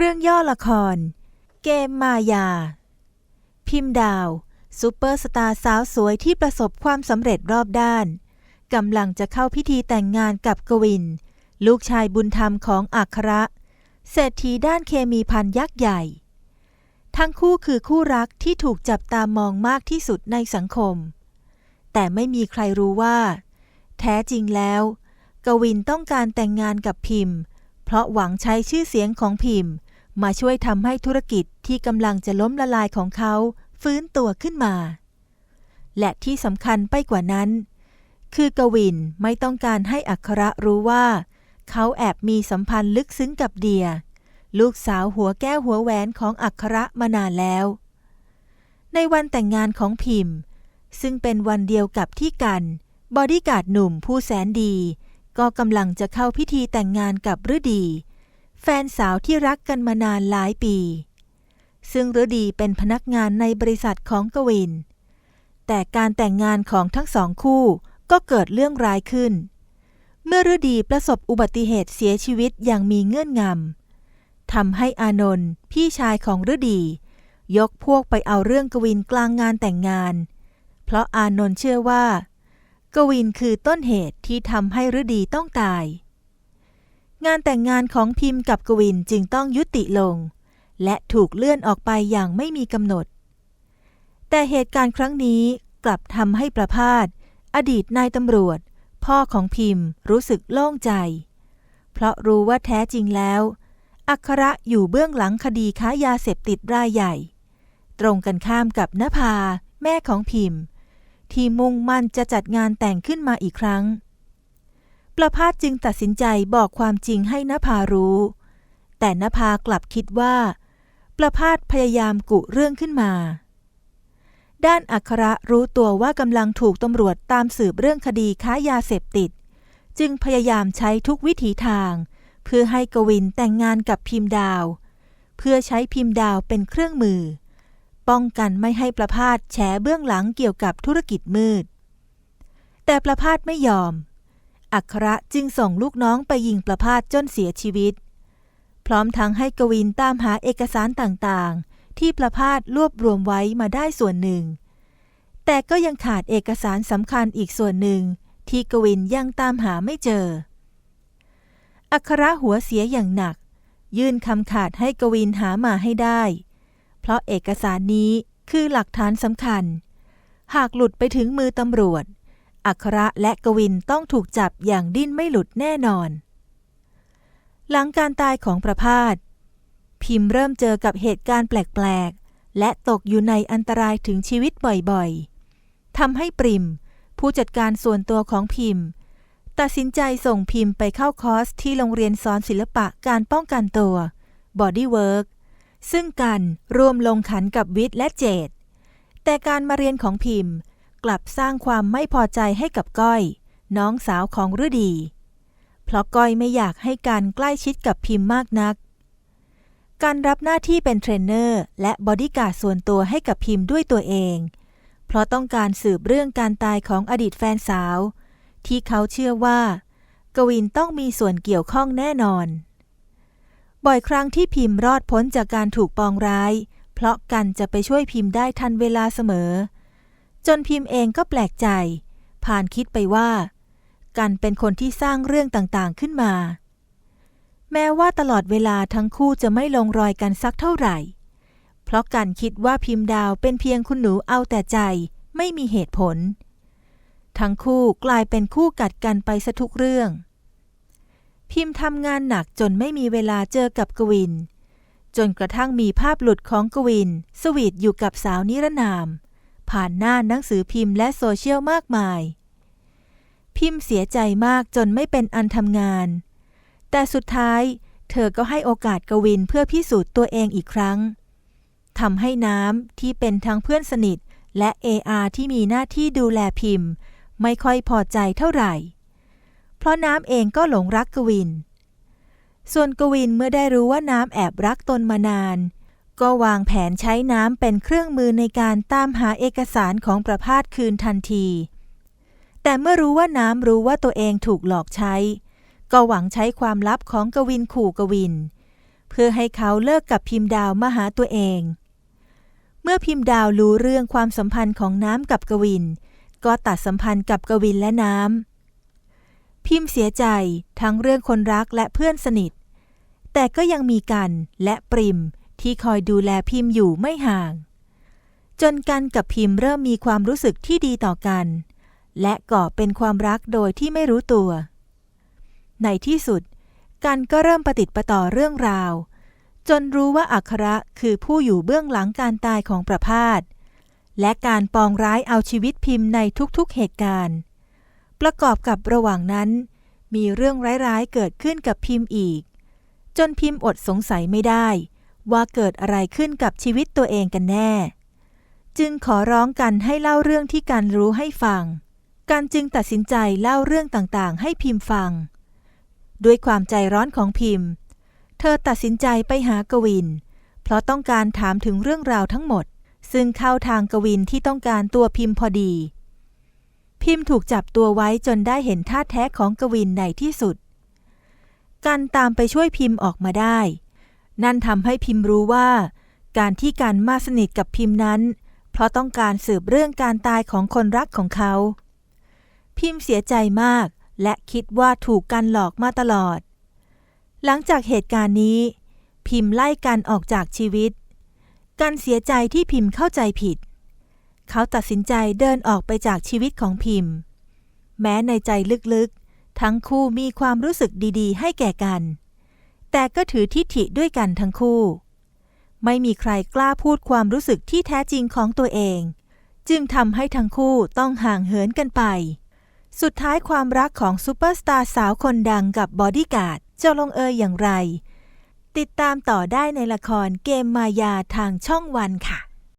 เรื่องย่อละคร เกมมายา พิมพ์ดาวซูเปอร์สตาร์สาวสวยที่ประสบความสำเร็จรอบด้านกำลังจะเข้าพิธีแต่งงานกับกวิน ลูกชายบุญธรรมของอัคระ เศรษฐีด้านเคมีพันยักษ์ใหญ่ ทั้งคู่คือคู่รักที่ถูกจับตามองมากที่สุดในสังคม แต่ไม่มีใครรู้ว่า แท้จริงแล้ว กวินต้องการแต่งงานกับพิมพ์ เพราะหวังใช้ชื่อเสียงของพิมพ์ มาช่วยทำให้ธุรกิจที่กำลังจะล้มละลายของเขาฟื้นตัวขึ้นมา และที่สำคัญไปกว่านั้น คือกวินไม่ต้องการให้อัคระรู้ว่า เขาแอบมีสัมพันธ์ลึกซึ้งกับเดีย ลูกสาวหัวแก้วหัวแหวนของอัคระมานานแล้ว ในวันแต่งงานของพิมพ์ ซึ่งเป็นวันเดียวกับที่กัน บอดี้การ์ดหนุ่มผู้แสนดี ก็กำลังจะเข้าพิธีแต่งงานกับฤดี แฟนสาวที่รักกันมานานหลายปี ซึ่งฤดีเป็นพนักงานในบริษัทของกวิน แต่การแต่งงานของทั้งสองคู่ก็เกิดเรื่องร้ายขึ้น เมื่อฤดีประสบอุบัติเหตุเสียชีวิตอย่างมีเงื่อนงำทำให้อานนท์พี่ชายของฤดี ยกพวกไปเอาเรื่องกวินกลางงานแต่งงาน เพราะอานนท์เชื่อว่า กวินคือต้นเหตุที่ทำให้ฤดีต้องตาย งานแต่งงานของพิมพ์กับกวินจึงต้องยุติลง และถูกเลื่อนออกไปอย่างไม่มีกำหนด แต่เหตุการณ์ครั้งนี้กลับทำให้ประพาสอดีตนายตำรวจ พ่อของพิมพ์รู้สึกโล่งใจ เพราะรู้ว่าแท้จริงแล้ว อัคระอยู่เบื้องหลังคดีค้ายาเสพติดรายใหญ่ ตรงกันข้ามกับนภา แม่ของพิมพ์ ที่มุ่งมั่นจะจัดงานแต่งขึ้นมาอีกครั้ง ประพาสจึงตัดสินใจบอกความจริงให้นภารู้ แต่นภากลับคิดว่า ประพาสพยายามกุเรื่องขึ้นมา ด้านอัคระรู้ตัวว่ากำลังถูกตำรวจตามสืบเรื่องคดีค้ายาเสพติด จึงพยายามใช้ทุกวิถีทาง เพื่อให้กวินแต่งงานกับพิมพ์ดาว เพื่อใช้พิมพ์ดาวเป็นเครื่องมือ ป้องกันไม่ให้ประพาสแฉเบื้องหลังเกี่ยวกับธุรกิจมืด แต่ประพาสไม่ยอม อัคระจึงส่งลูกน้องไปยิงประพาสจนเสียชีวิต พร้อมทั้งให้กวินตามหาเอกสารต่างๆ ที่ประพาสรวบรวมไว้มาได้ส่วนหนึ่ง แต่ก็ยังขาดเอกสารสำคัญอีกส่วนหนึ่ง ที่กวินยังตามหาไม่เจอ อัคระหัวเสียอย่างหนัก ยื่นคำขาดให้กวินหามาให้ได้ เพราะเอกสารนี้คือหลักฐานสำคัญ หากหลุดไปถึงมือตำรวจ อัคระและกวินต้องถูกจับอย่างดิ้นไม่หลุดแน่นอน หลังการตายของประพาสพิมพ์เริ่มเจอกับเหตุการณ์แปลกๆ และตกอยู่ในอันตรายถึงชีวิตบ่อยๆทำให้ปริม ผู้จัดการส่วนตัวของพิมพ์ ตัดสินใจส่งพิมพ์ไปเข้าคอร์สที่โรงเรียนสอนศิลปะการป้องกันตัว Body Work ซึ่งกันร่วมลงขันกับวิทย์และเจดแต่การมาเรียนของพิมพ์ กลับสร้างความไม่พอใจให้กับก้อย น้องสาวของฤดี เพราะก้อยไม่อยากให้การใกล้ชิดกับพิมพ์มากนัก การรับหน้าที่เป็นเทรนเนอร์และบอดี้การ์ดส่วนตัวให้กับพิมพ์ด้วยตัวเอง เพราะต้องการสืบเรื่องการตายของอดีตแฟนสาว ที่เขาเชื่อว่า กวินต้องมีส่วนเกี่ยวข้องแน่นอน บ่อยครั้งที่พิมพ์รอดพ้นจากการถูกปองร้าย เพราะกันจะไปช่วยพิมพ์ได้ทันเวลาเสมอ จนพิมพ์เองก็แปลกใจ ผ่านคิดไปว่า กันเป็นคนที่สร้างเรื่องต่างๆขึ้นมา แม้ว่าตลอดเวลาทั้งคู่จะไม่ลงรอยกันสักเท่าไหร่ เพราะกันคิดว่าพิมพ์ดาวเป็นเพียงคุณหนูเอาแต่ใจไม่มีเหตุผล ทั้งคู่กลายเป็นคู่กัดกันไปซะทุกเรื่อง พิมพ์ทำงานหนักจนไม่มีเวลาเจอกับกวิน จนกระทั่งมีภาพหลุดของกวิน สวีทอยู่กับสาวนิรนาม ผ่านหน้าหนังสือพิมพ์และโซเชียลมากมาย พิมพ์เสียใจมากจนไม่เป็นอันทำงาน แต่สุดท้ายเธอก็ให้โอกาสกวินเพื่อพิสูจน์ตัวเองอีกครั้งทำให้น้ำที่เป็นทั้งเพื่อนสนิทและ AR ที่มีหน้าที่ดูแลพิมพ์ ไม่ค่อยพอใจเท่าไหร่ เพราะน้ำเองก็หลงรักกวิน ส่วนกวินเมื่อได้รู้ว่าน้ำแอบรักตนมานาน ก็วางแผนใช้น้ำเป็นเครื่องมือในการตามหาเอกสารของประพาสคืนทันที แต่เมื่อรู้ว่าน้ำรู้ว่าตัวเองถูกหลอกใช้ ก็หวังใช้ความลับของกวินขู่กวิน เพื่อให้เขาเลิกกับพิมพ์ดาวมาหาตัวเอง เมื่อพิมพ์ดาวรู้เรื่องความสัมพันธ์ของน้ำกับกวิน ก็ตัดสัมพันธ์กับกวินและน้ำพิมพ์เสียใจทั้งเรื่องคนรักและเพื่อนสนิท แต่ก็ยังมีกันและปริม ที่คอยดูแลพิมพ์อยู่ไม่ห่าง จนกันกับพิมพ์เริ่มมีความรู้สึกที่ดีต่อกัน และก่อเป็นความรักโดยที่ไม่รู้ตัว ในที่สุด กันก็เริ่มประติดประต่อเรื่องราว จนรู้ว่าอัคระคือผู้อยู่เบื้องหลังการตายของประพาสและการปองร้ายเอาชีวิตพิมพ์ในทุกๆเหตุการณ์ ประกอบกับระหว่างนั้น มีเรื่องร้ายๆเกิดขึ้นกับพิมพ์อีก จนพิมพ์อดสงสัยไม่ได้ ว่าเกิดอะไรขึ้นกับชีวิตตัวเองกันแน่ จึงขอร้องกันให้เล่าเรื่องที่กันรู้ให้ฟังกันจึงตัดสินใจเล่าเรื่องต่างๆ ให้พิมพ์ฟัง ด้วยความใจร้อนของพิมพ์ เธอตัดสินใจไปหากวิน เพราะต้องการถามถึงเรื่องราวทั้งหมด ซึ่งเข้าทางกวินที่ต้องการตัวพิมพ์พอดี พิมพ์ถูกจับตัวไว้จนได้เห็นท่าแท้ของกวินในที่สุดกันตามไปช่วยพิมพ์ออกมาได้ นั่นทำให้พิมพ์รู้ว่า การที่กันมาสนิทกับพิมพ์นั้น เพราะต้องการสืบเรื่องการตายของคนรักของเขา พิมพ์เสียใจมากและคิดว่าถูกกันหลอกมาตลอด หลังจากเหตุการณ์นี้ พิมพ์ไล่กันออกจากชีวิต กันเสียใจที่พิมพ์เข้าใจผิด เขาตัดสินใจเดินออกไปจากชีวิตของพิมพ์ แม้ในใจลึกๆ ทั้งคู่มีความรู้สึกดีๆ ให้แก่กัน แต่ก็ถือทิฐิด้วยกันทั้งคู่ ไม่มีใครกล้าพูดความรู้สึกที่แท้จริงของตัวเอง จึงทำให้ทั้งคู่ต้องห่างเหินกันไป สุดท้ายความรักของซูเปอร์สตาร์สาวคนดังกับบอดี้การ์ดจะลงเอยอย่างไร ติดตามต่อได้ในละครเกมมายาทางช่องวันค่ะ